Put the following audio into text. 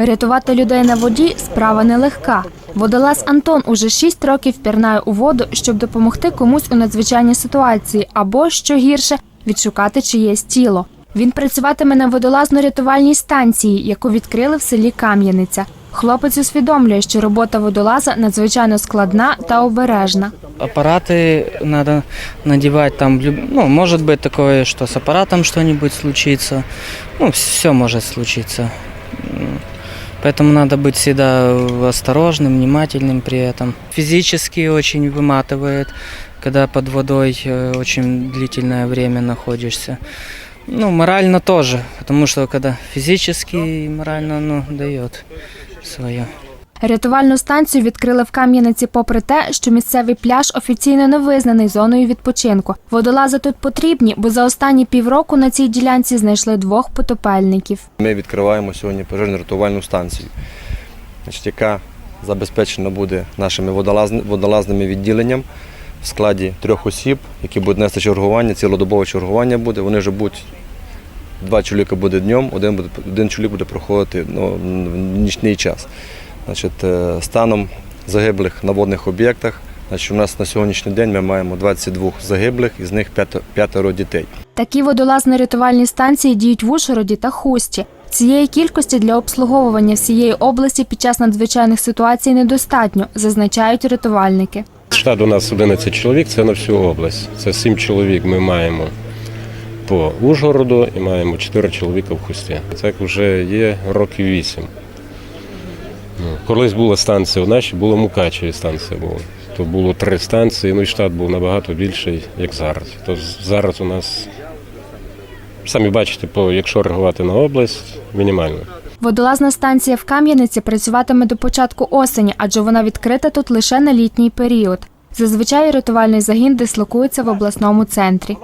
Рятувати людей на воді справа нелегка. Водолаз Антон уже 6 років пірнає у воду, щоб допомогти комусь у надзвичайній ситуації або, що гірше, відшукати чиєсь тіло. Він працюватиме на водолазно-рятувальній станції, яку відкрили в селі Кам'яниця. Хлопець усвідомлює, що робота водолаза надзвичайно складна та обережна. Аппараты надо надевать там, ну, может быть такое, что с аппаратом что-нибудь случится, ну, все может случиться. М, Поэтому надо быть всегда осторожным, внимательным при этом. Физически очень выматывает, когда под водой э, очень длительное время находишься. Ну, морально тоже, потому что когда физически и морально, ну, дает свое. Рятувальну станцію відкрили в Кам'яниці попри те, що місцевий пляж офіційно не визнаний зоною відпочинку. Водолази тут потрібні, бо за останні півроку на цій ділянці знайшли двох потопельників. Ми відкриваємо сьогодні пожежно-рятувальну станцію, яка забезпечена буде нашими водолазними відділенням в складі трьох осіб, які будуть нести чергування, цілодобове чергування буде. Вони вже будуть. Два чоловіка буде днем, один, буде, один чоловік буде проходити ну, в нічний час. Значить, е, станом загиблих на водних об'єктах, значить, у нас на сьогоднішній день ми маємо 22 загиблих, із них п'ятеро дітей. Такі водолазно-рятувальні станції діють в Ужгороді та Хусті. Цієї кількості для обслуговування всієї області під час надзвичайних ситуацій недостатньо, зазначають рятувальники. Штат у нас 11 чоловік, це на всю область. Це 7 чоловік ми маємо по Ужгороду і маємо 4 чоловіка в Хусті. Це вже є років 8. Колись була станція в нашій, була Мукачеві станція була. То було три станції, ну і штат був набагато більший, як зараз. То зараз у нас, самі бачите, по, якщо реагувати на область, мінімально. Водолазна станція в Кам'яниці працюватиме до початку осені, адже вона відкрита тут лише на літній період. Зазвичай рятувальний загін дислокується в обласному центрі.